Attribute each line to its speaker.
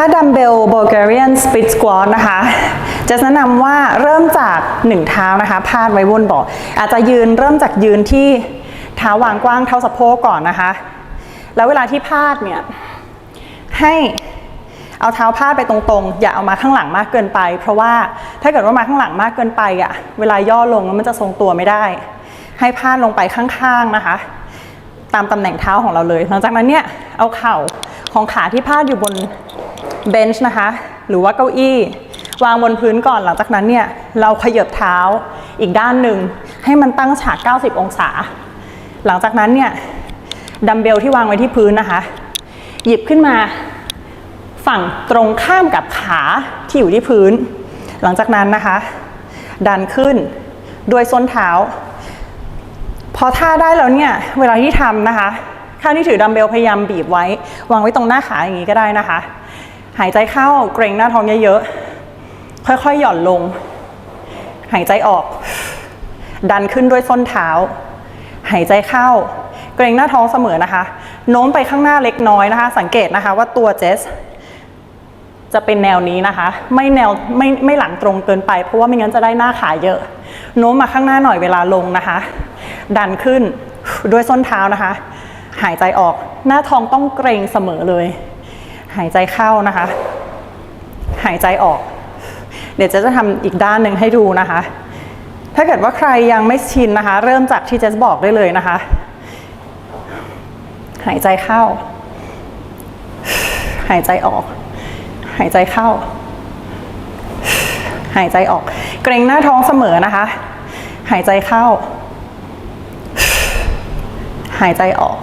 Speaker 1: ถ้าดัมเบล Bulgarian Split Squat นะคะ จะแนะนำว่าเริ่มจากหนึ่งเท้านะคะพาดไว้บนเบาะอาจจะยืนเริ่มจากยืนที่เท้าวางกว้างเท่าสะโพกก่อนนะคะ แล้วเวลาที่พาดเนี่ยให้เอาเท้าพาดไปตรงๆ อย่าเอามาข้างหลังมากเกินไป เพราะว่าถ้าเกิดว่ามาข้างหลังมากเกินไปอะเวลาย่อลงแล้วมันจะทรงตัวไม่ได้ ให้พาดลงไปข้างๆนะคะ ตามตำแหน่งเท้าของเราเลย หลังจากนั้นเนี่ยเอาเข่าของขาที่พาดอยู่บน เบนช์นะคะ หรือว่าเก้าอี้ วางบนพื้นก่อนหลังจากนั้นเนี่ย เราขยับเท้าอีกด้านหนึ่ง ให้มันตั้งฉาก 90 องศา หลังจากนั้นเนี่ยดัมเบลที่วางไว้ที่พื้นนะคะ หยิบขึ้นมาฝั่งตรงข้ามกับขาที่อยู่ที่พื้น หลังจากนั้นนะคะ ดันขึ้นด้วยส้นเท้า พอท่าได้แล้วเนี่ยเวลาที่ทำนะคะข้างที่ถือดัมเบลพยายามบีบไว้ วางไว้ตรงหน้าขาอย่างนี้ก็ได้นะคะ หายใจเข้าเกรงหน้าท้องเยอะๆ ค่อยๆ หย่อนลง หายใจออก ดันขึ้นด้วยส้นเท้า หายใจเข้า เกรงหน้าท้องเสมอนะคะ โน้มไปข้างหน้าเล็กน้อยนะคะ สังเกตนะคะว่าตัวเจสจะเป็นแนวนี้นะคะ ไม่แนวไม่ไม่หลังตรงเกินไป เพราะว่าไม่งั้นจะได้หน้าขาเยอะ โน้มมาข้างหน้าหน่อยเวลาลงนะคะ ดันขึ้นด้วยส้นเท้านะคะ หายใจออกหน้าท้องต้องเกรงเสมอเลย หายใจเข้านะคะ หายใจออก เดี๋ยวจะจะทำอีกด้านหนึ่งให้ดูนะคะ ถ้าเกิดว่าใครยังไม่ชินนะคะ เริ่มจากที่เจสบอกได้เลยนะคะ หายใจเข้า หายใจออก หายใจเข้า หายใจออก เกรงหน้าท้องเสมอนะคะ หายใจเข้า หายใจออก